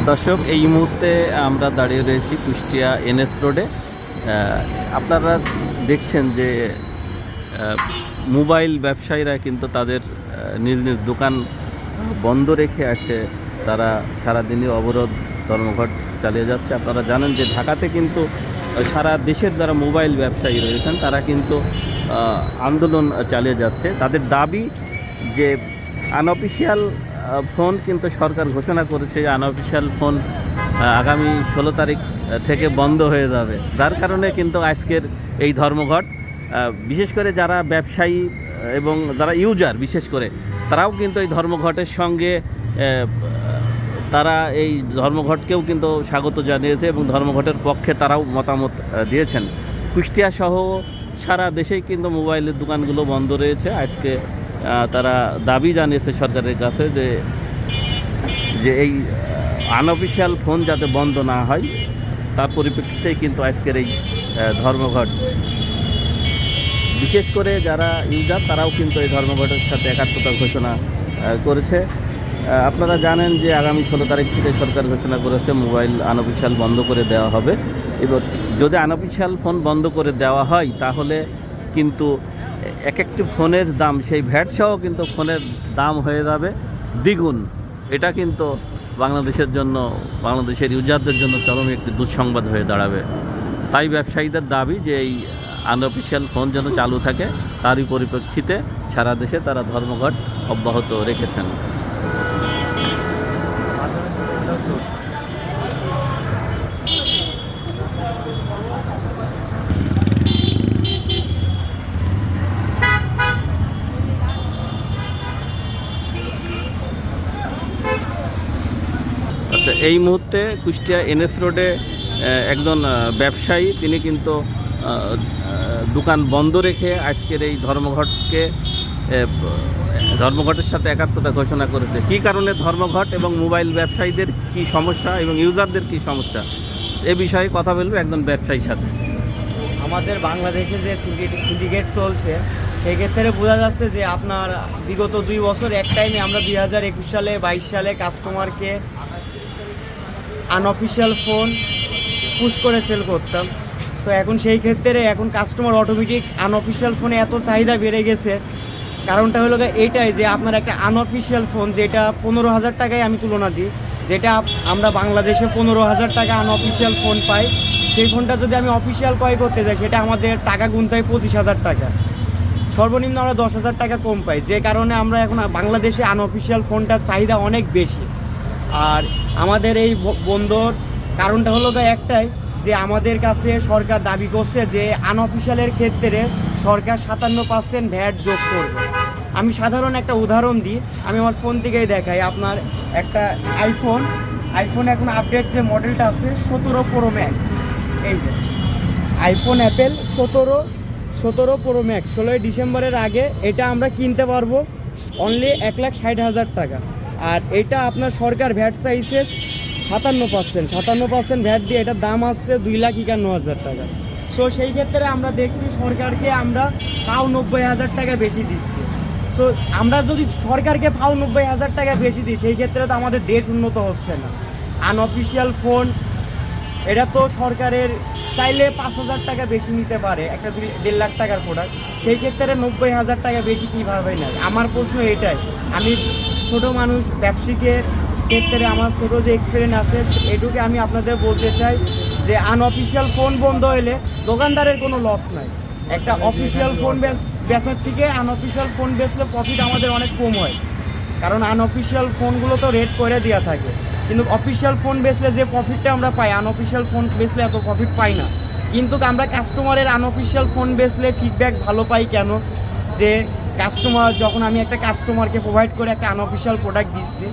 দর্শক, এই মুহূর্তে আমরা দাঁড়িয়ে রয়েছি কুষ্টিয়া এনএস রোডে। আপনারা দেখছেন যে মোবাইল ব্যবসায়ীরা কিন্তু তাদের নিজ নিজ দোকান বন্ধ রেখে আসে তারা সারাদিনই অবরোধ ধর্মঘট চালিয়ে যাচ্ছে। আপনারা জানেন যে ঢাকাতে কিন্তু সারা দেশের যারা মোবাইল ব্যবসায়ী রয়েছেন, তারা কিন্তু আন্দোলন চালিয়ে যাচ্ছে। তাদের দাবি যে আনঅফিসিয়াল ফোন কিন্তু সরকার ঘোষণা করেছে আনঅফিসিয়াল ফোন আগামী ষোলো তারিখ থেকে বন্ধ হয়ে যাবে। যার কারণে কিন্তু আজকের এই ধর্মঘট বিশেষ করে যারা ব্যবসায়ী এবং যারা ইউজার বিশেষ করে, তারাও কিন্তু এই ধর্মঘটের সঙ্গে তারা এই ধর্মঘটকেও কিন্তু স্বাগত জানিয়েছে এবং ধর্মঘটের পক্ষে তারাও মতামত দিয়েছেন। কুষ্টিয়া সহ সারা দেশেই কিন্তু মোবাইলের দোকানগুলো বন্ধ রয়েছে। আজকে তারা দাবি জানিয়েছে সরকারের কাছে যে যে এই আনঅফিসিয়াল ফোন যাতে বন্ধ না হয়, তার পরিপ্রেক্ষিতেই কিন্তু আজকের এই ধর্মঘট। বিশেষ করে যারা ইউজার, তারাও কিন্তু এই ধর্মঘটের সাথে একাত্মতা ঘোষণা করেছে। আপনারা জানেন যে আগামী ষোলো তারিখ থেকে সরকার ঘোষণা করেছে মোবাইল আনঅফিসিয়াল বন্ধ করে দেওয়া হবে। এবার যদি আনঅফিসিয়াল ফোন বন্ধ করে দেওয়া হয়, তাহলে কিন্তু এক একটি ফোনের দাম, সেই ভ্যাট সহ কিন্তু ফোনের দাম হয়ে যাবে দ্বিগুণ। এটা কিন্তু বাংলাদেশের জন্য, বাংলাদেশের ইউজারদের জন্য চরম একটি দুঃসংবাদ হয়ে দাঁড়াবে। তাই ব্যবসায়ীদের দাবি যে এই আনঅফিসিয়াল ফোন যেন চালু থাকে, তারই পরিপ্রেক্ষিতে সারা দেশে তারা ধর্মঘট অব্যাহত রেখেছেন। এই মুহূর্তে কুষ্টিয়া এনএস রোডে একজন ব্যবসায়ী, তিনি কিন্তু দোকান বন্ধ রেখে আজকের এই ধর্মঘটকে ধর্মঘটের সাথে একাত্মতা ঘোষণা করেছে। কী কারণে ধর্মঘট এবং মোবাইল ব্যবসায়ীদের কি সমস্যা এবং ইউজারদের কি সমস্যা? এ বিষয়ে কথা বলব একজন ব্যবসায়ীর সাথে। আমাদের বাংলাদেশে যে সিন্ডিকেট চলছে, সেই ক্ষেত্রে বোঝা যাচ্ছে যে আপনার বিগত দুই বছর এক টাইমে আমরা দুই হাজার একুশ সালে, বাইশ সালে কাস্টমারকে আনঅফিসিয়াল ফোন পুশ করে সেল করতাম। সো এখন সেই ক্ষেত্রে এখন কাস্টমার অটোমেটিক আনঅফিসিয়াল ফোনে এত চাহিদা বেড়ে গেছে। কারণটা হলো গিয়ে এইটাই যে আপনার একটা আনঅফিসিয়াল ফোন যেটা পনেরো হাজার টাকায় আমি তুলনা দিই, যেটা আমরা বাংলাদেশে পনেরো হাজার টাকা আনঅফিসিয়াল ফোন পাই। সেই ফোনটা যদি আমি অফিসিয়াল ক্রয় করতে যাই, সেটা আমাদের টাকা গুনতে হয় পঁচিশ হাজার টাকা। সর্বনিম্ন আমরা দশ হাজার টাকা কম পাই। যে কারণে আমরা এখন বাংলাদেশে আনঅফিসিয়াল ফোনটার চাহিদা অনেক বেশি। আর আমাদের এই ব- বন্ধর কারণটা হলো একটাই যে আমাদের কাছে সরকার দাবি করছে যে আনঅফিসিয়ালের ক্ষেত্রে সরকার সাতান্ন পার্সেন্ট ভ্যাট যোগ করবে। আমি সাধারণ একটা উদাহরণ দিই, আমি আমার ফোন থেকেই দেখাই আপনার একটা আইফোন আইফোন এখন আপডেট যে মডেলটা আছে, সতেরো প্রো ম্যাক্স এই যে আইফোন অ্যাপেল সতেরো সতেরো প্রো ম্যাক্স ষোলোই ডিসেম্বরের আগে এটা আমরা কিনতে পারব অনলি এক লাখ ষাট হাজার টাকা। আর এটা আপনার সরকার ভ্যাট চাইছে সাতান্ন পার্সেন্ট। সাতান্ন পার্সেন্ট ভ্যাট দিয়ে এটার দাম আসছে দুই লাখ একান্ন হাজার টাকা। সো সেই ক্ষেত্রে আমরা দেখছি সরকারকে আমরা তাও নব্বই হাজার টাকা বেশি দিচ্ছি। সো আমরা যদি সরকারকে পাও নব্বই হাজার টাকা বেশি দিই, সেই ক্ষেত্রে তো আমাদের দেশ উন্নত হচ্ছে না। আনঅফিসিয়াল ফোন এটা তো সরকারের চাইলে পাঁচ হাজার টাকা বেশি নিতে পারে, একটা দুই, দেড় লাখ টাকার প্রোডাক্ট সেই ক্ষেত্রে নব্বই হাজার টাকা বেশি কীভাবে নেয়? আমার প্রশ্ন এটাই, আমি ছোট মানুষ ব্যবসায়িকের ক্ষেত্রে আমার ছোটো যে এক্সপিরিয়েন্স আছে, এটুকু আমি আপনাদের বলতে চাই যে আনঅফিসিয়াল ফোন বন্ধ হলে দোকানদারের কোনো লস নাই। একটা অফিসিয়াল ফোন বেচার থেকে আনঅফিসিয়াল ফোন বেচলে প্রফিট আমাদের অনেক কম হয়। কারণ আনঅফিসিয়াল ফোনগুলো তো রেট করে দেওয়া থাকে। কিন্তু অফিসিয়াল ফোন বেচলে যে প্রফিটটা আমরা পাই আনঅফিসিয়াল ফোন বেচলে এত প্রফিট পাই না। কিন্তু আমরা কাস্টমারের আনঅফিসিয়াল ফোন বেচলে ফিডব্যাক ভালো পাই কেন? যে কাস্টমার যখন আমি একটা কাস্টমারকে প্রোভাইড করে একটা আনঅফিসিয়াল প্রোডাক্ট দিচ্ছি,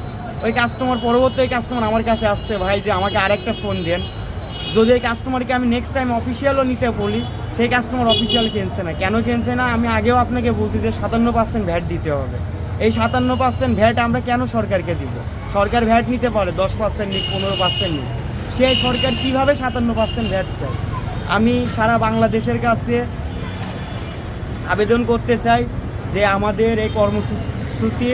ওই কাস্টমার পরবর্তী ওই কাস্টমার আমার কাছে আসছে, ভাই, যে আমাকে আরেকটা ফোন দেন। যদি এই কাস্টমারকে আমি নেক্সট টাইম অফিসিয়ালও নিতে বলি, সেই কাস্টমার অফিসিয়াল কিনছে না। কেন কিনছে না? আমি আগেও আপনাকে বলছি যে সাতান্ন পার্সেন্ট ভ্যাট দিতে হবে। এই সাতান্ন পার্সেন্ট ভ্যাট আমরা কেন সরকারকে দিব? সরকার ভ্যাট নিতে পারে, দশ পার্সেন্ট নিক, পনেরো পার্সেন্ট নিক। সেই সরকার কীভাবে সাতান্ন পার্সেন্ট ভ্যাট চায়? আমি সারা বাংলাদেশের কাছে আবেদন করতে চাই যে আমাদের এই কর্মসূচি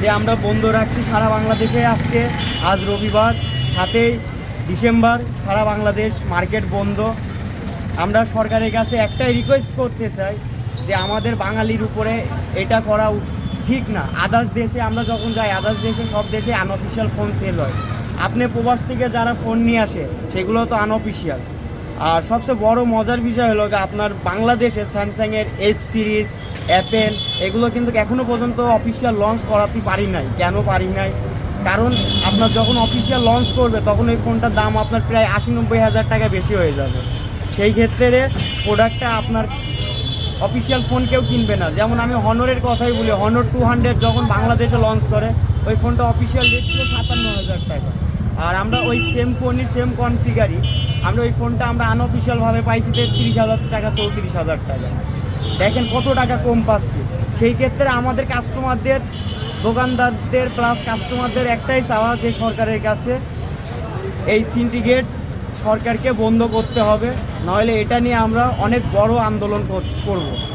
যে আমরা বন্ধ রাখছি সারা বাংলাদেশে আজকে, আজ রবিবার, সাতই ডিসেম্বর, সারা বাংলাদেশ মার্কেট বন্ধ। আমরা সরকারের কাছে একটাই রিকোয়েস্ট করতে চাই যে আমাদের বাঙালির উপরে এটা করা ঠিক না। আদার্স দেশে আমরা যখন যাই, আদার্স দেশে সব দেশে আনঅফিসিয়াল ফোন সেল হয়। আপনি প্রবাস থেকে যারা ফোন নিয়ে আসে, সেগুলো তো আনঅফিসিয়াল আর সবচেয়ে বড় মজার বিষয় হলো আপনার বাংলাদেশে স্যামসাংয়ের এস সিরিজ অ্যাপেল এগুলো কিন্তু এখনও পর্যন্ত অফিসিয়াল লঞ্চ করাতে পারি নাই। কেন পারি নাই? কারণ আপনার যখন অফিসিয়াল লঞ্চ করবে, তখন ওই ফোনটার দাম আপনার প্রায় আশি নব্বই হাজার টাকা বেশি হয়ে যাবে। সেই ক্ষেত্রে প্রোডাক্টটা আপনার অফিসিয়াল ফোন কেউ কিনবে না। যেমন আমি হনরের কথাই বলি হনর টু হান্ড্রেড যখন বাংলাদেশে লঞ্চ করে, ওই ফোনটা অফিসিয়াল রেট ছিল সাতান্ন হাজার টাকা। আর আমরা ওই সেম ফোনই সেম কনফিগারই আমরা ওই ফোনটা আমরা আনঅফিসিয়ালভাবে পাইছি তেত্রিশ হাজার টাকা, চৌত্রিশ হাজার টাকা। দেখেন কত টাকা কম পাচ্ছি। সেই ক্ষেত্রে আমাদের কাস্টমারদের দোকানদারদের প্লাস কাস্টমারদের একটাই চাওয়া যে সরকারের কাছে এই সিন্ডিকেট সরকারকে বন্ধ করতে হবে নইলে এটা নিয়ে আমরা অনেক বড় আন্দোলন কর- করব।